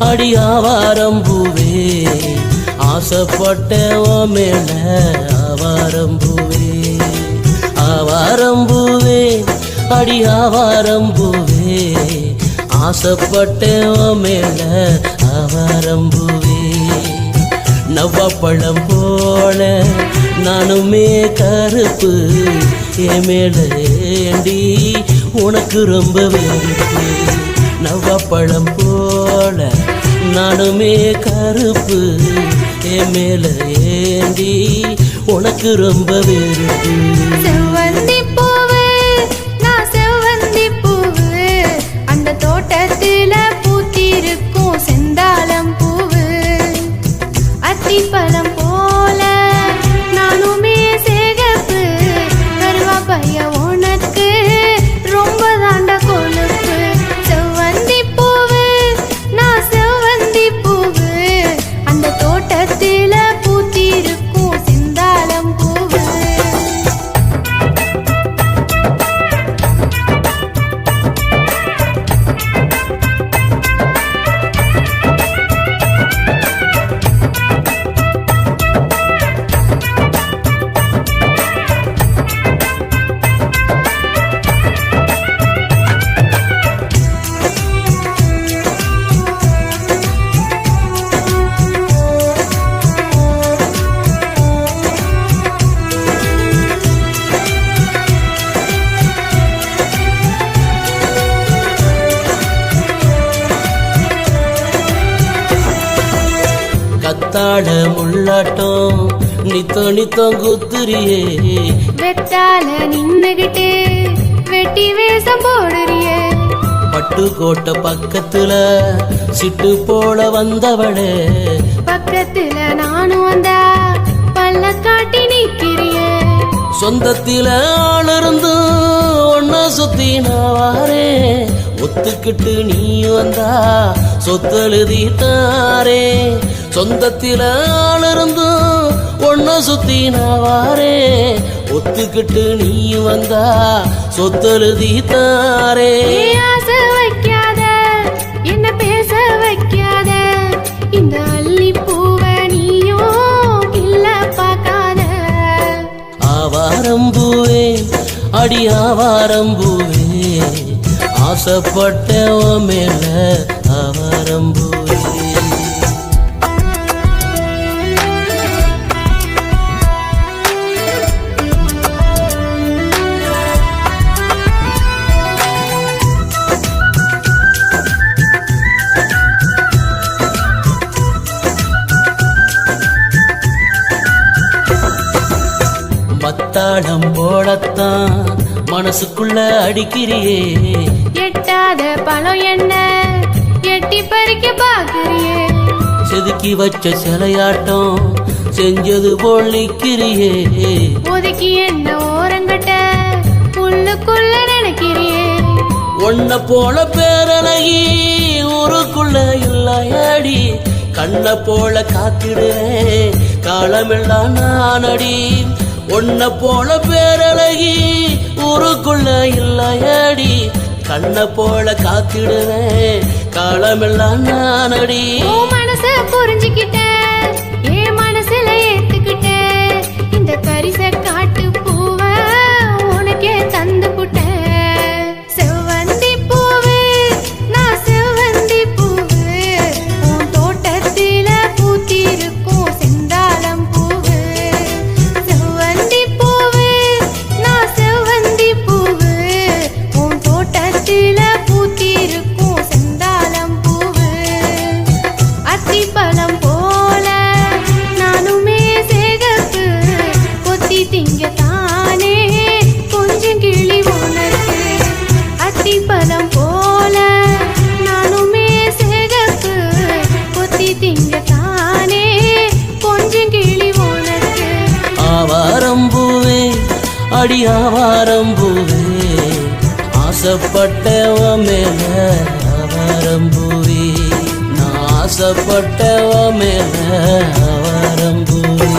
அடி ஆவாரம்பூவே ஆசைப்பட்டவ மேல ஆவாரம்பூவே ஆவாரம்பூவே அடி ஆவாரம்பூவே ஆசைப்பட்டவ மேல ஆவாரம்பூவே நவ்வப்பழம் போல நானுமே கருப்பு என் உனக்கு ரொம்ப வெறுப்பு நவ்வப்பழம் போல நானுமே கருப்பு என் மேல ஏந்தி உனக்கு ரொம்ப வெறுப்பு. கத்தாட முள்ளாட்டம் நித்தோ நித்தோ குத்துரியே வெட்டால நின்னுகிட்டு வெட்டி வேஷம் போடுறியே. பட்டுக்கோட்டை பக்கத்துல சிட்டு போல வந்தவளே. பக்கத்துல நானும் வந்தா பல்ல காட்டி நிக்கிறியே. சொந்தத்தில ஒன்ன சுத்தி நான் வாரேன் ஒத்துக்கிட்டு நீ வந்தா சொத்தெழுதி தாரே சொந்தத்தில ஆளிருந்து ஒன்ன சுத்தி நான் வாரேன் ஒத்துக்கிட்டு நீ வந்தா சொத்தெழுதி தாரே வைக்காத என்ன பேச வைக்காத. இந்த அள்ளி பூவை நீயும் இல்ல பார்க்காத. ஆவாரம்பூவே அடி ஆவாரம்பூவே ஆசைப்பட்டவ மேல ஆவாரம்பூவே மத்தாடம் போடத்தான் மனசுக்குள்ள அடிக்கிறியே. எட்டாத பழம் என்ன? எட்டி பறிக்க பாக்குறியே செதுக்கி வச்ச சிலையாட்டம் செஞ்சது போல் நிக்கிறியே. ஒதுக்கி என்ன ஓரங்கட்ட உள்ளுக்குள்ள நினைக்கிறியே. உன்னை போல பேரழகி ஊருக்குள்ள இல்லையாடி. கண்ணை போல காத்திடுறேன் காலமெல்லாம் நானடி. உன்னை போல பேரழகி ஊருக்குள்ள இல்லையடி. கண்ணை போல காத்திடுறேன் காலமெல்லாம் நானடி. உன் மனச புரிஞ்சுக்கிட்டேன் என் மனசுல ஏத்துக்கிட்டேன். இந்த பரிச ஆசைப்பட்டவ மேல ஆவாரம்பூவே நான் ஆசைப்பட்டவ மேல ஆவாரம்பூவே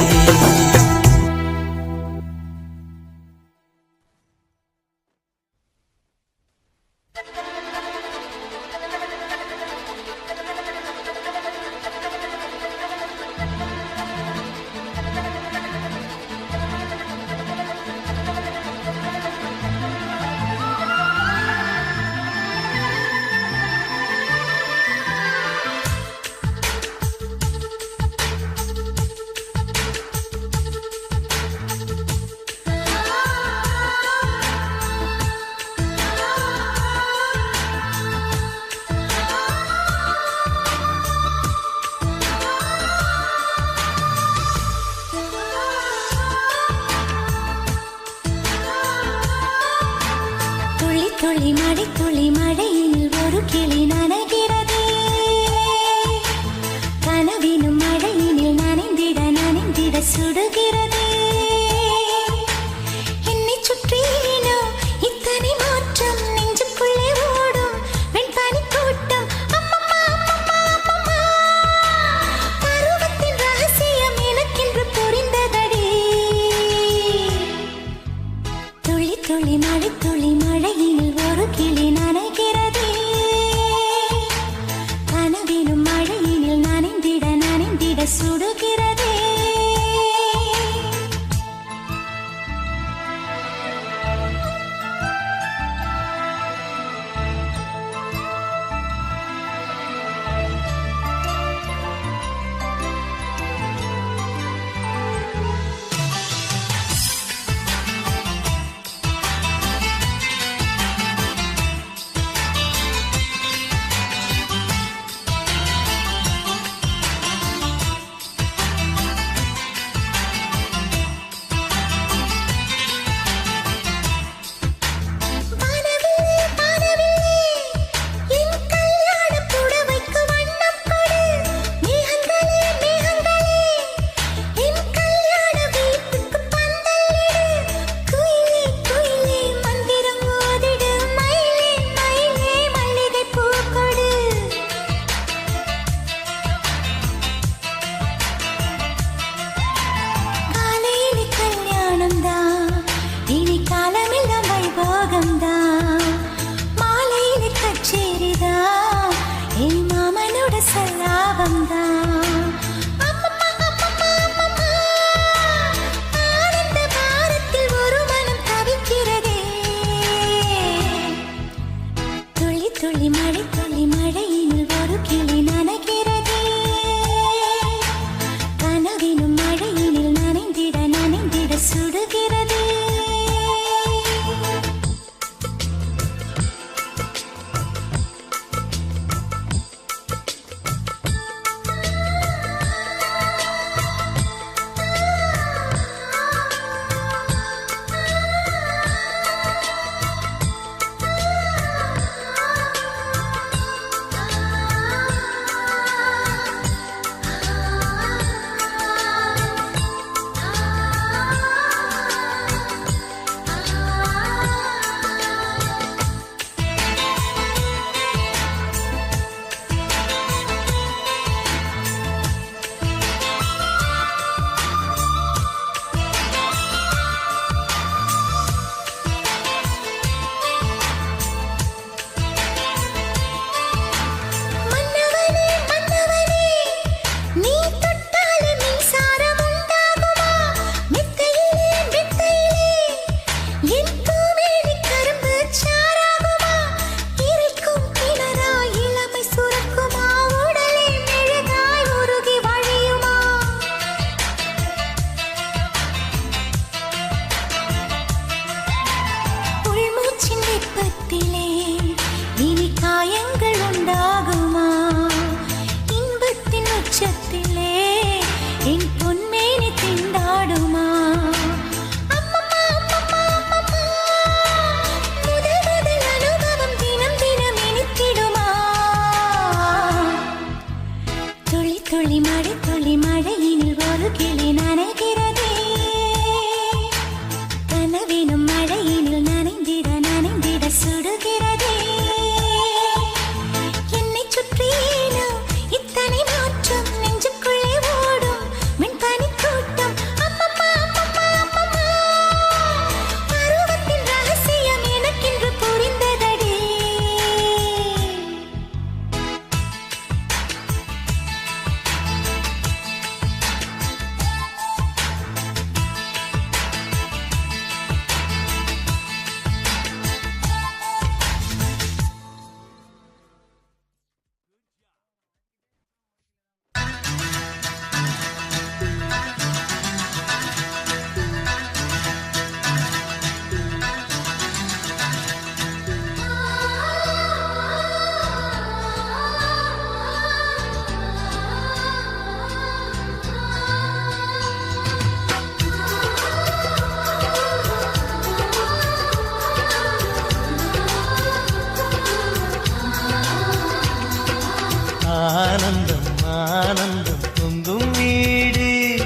ஆனந்தம் ஆனந்தம் பொங்கும் வீடு.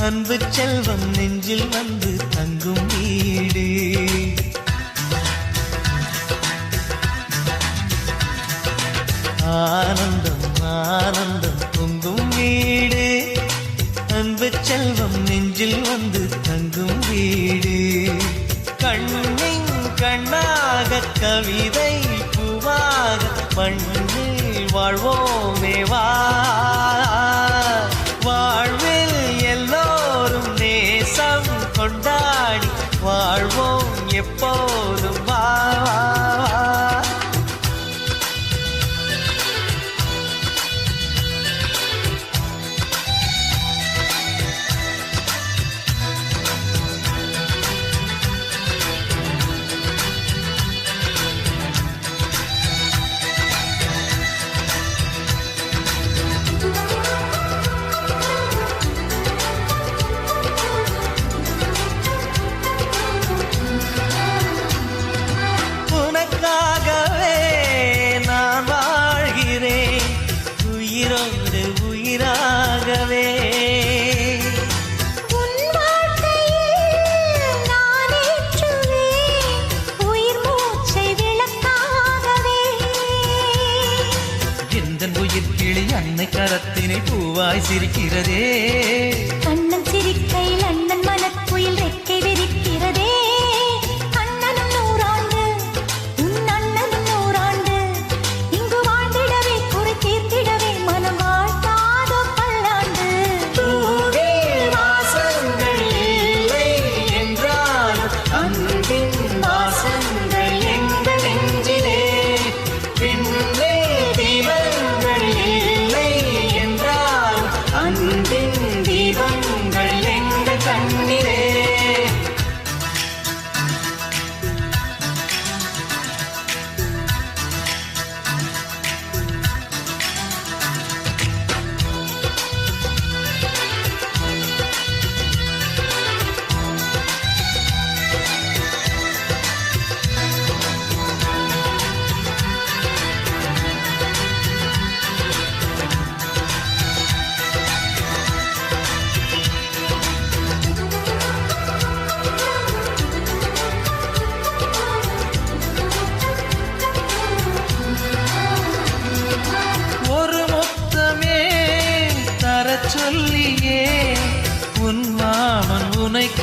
அன்பு செல்வம் நெஞ்சில் வந்து தங்கும் வீடு. ஆனந்தம் ஆனந்தம் பொங்கும் வீடு. அன்பு செல்வம் நெஞ்சில் வந்து தங்கும் வீடு. கண்ணின் கண்ணாக கவிதை பூவாக மண் வாழ்வோமே வா சிரிக்கிறதே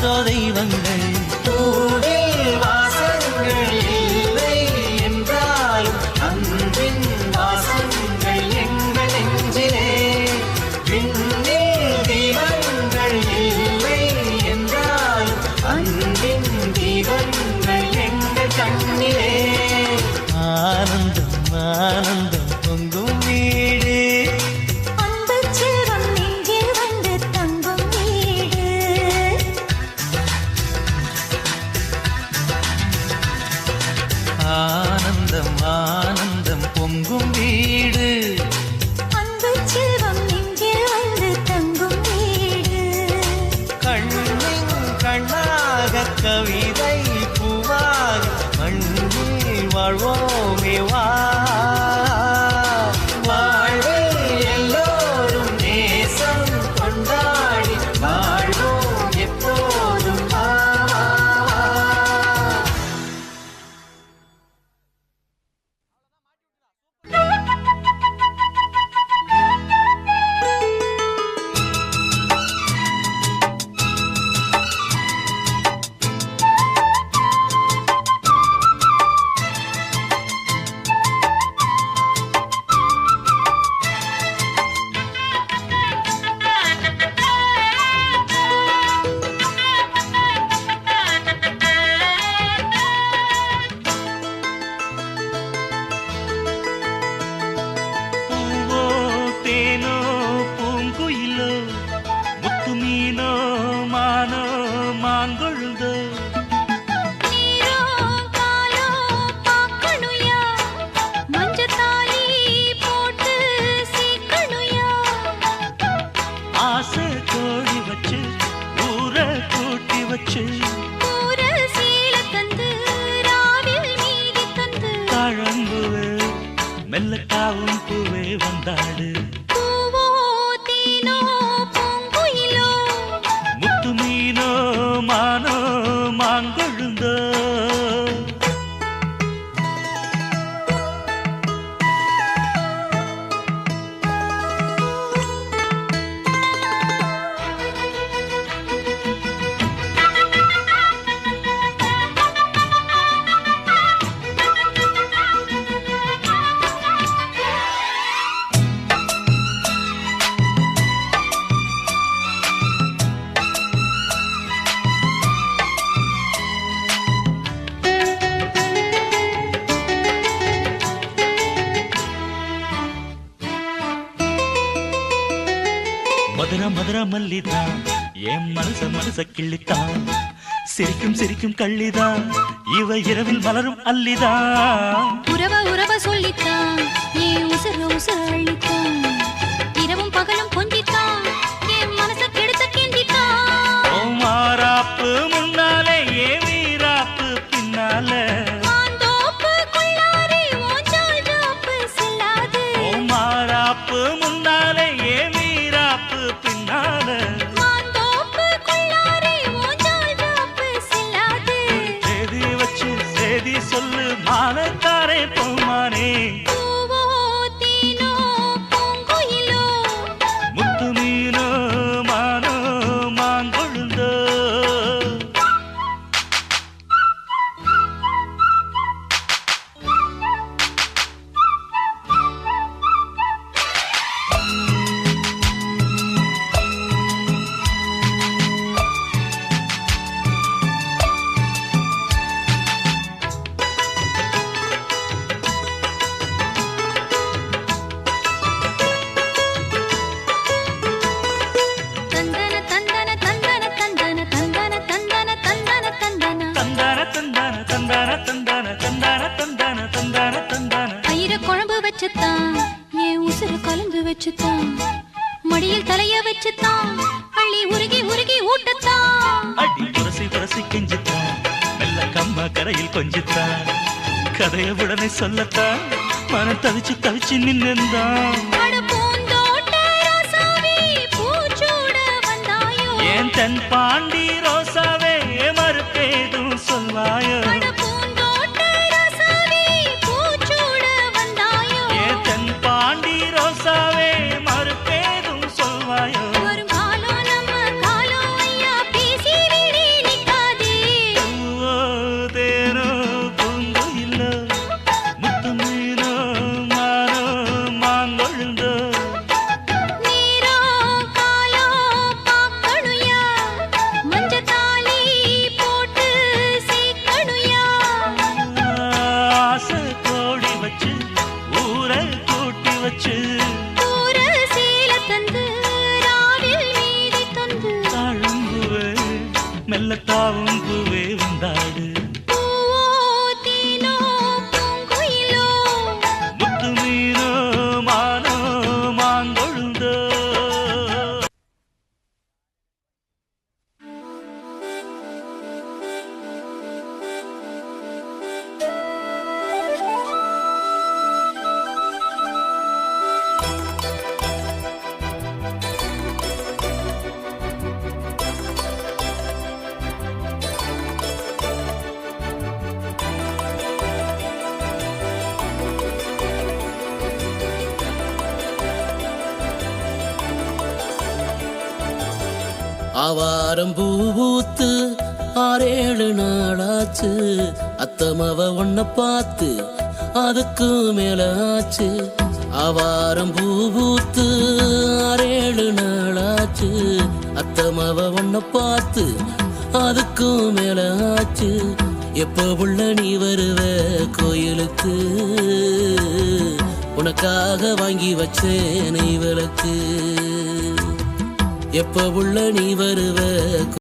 தெய்வங்கள். i won't me wa. மெல்ல காவும் பூவே வந்தாடு. மல்லிதான் என் மனச மனச கிள்ளித்தான். சிரிக்கும் சிரிக்கும் கள்ளிதான். இவ இரவில் மலரும் அல்லிதான். உறவ உறவ சொல்லத்தா மனம் தவிச்சு தவிச்சு நின்றுந்தான் ஏன் தன் பாண்டி ரோசாவே மறுப்பேதும் சொல்வாயோ? estaba ஆவாரம் பூ பூத்து ஆறேழு நாளாச்சு. அத்தமாவ ஒன்ன பார்த்து அதுக்கு மேல ஆச்சு ஆவாரம் பூத்து ஆறேழு நாளாச்சு. அத்தமாவ ஒன்ன பார்த்து அதுக்கும் மேல ஆச்சு எப்போ உள்ள நீ வருவ கோயிலுக்கு? உனக்காக வாங்கி வச்சேன் விளக்கு. எப்ப உள்ள நீ வருவ?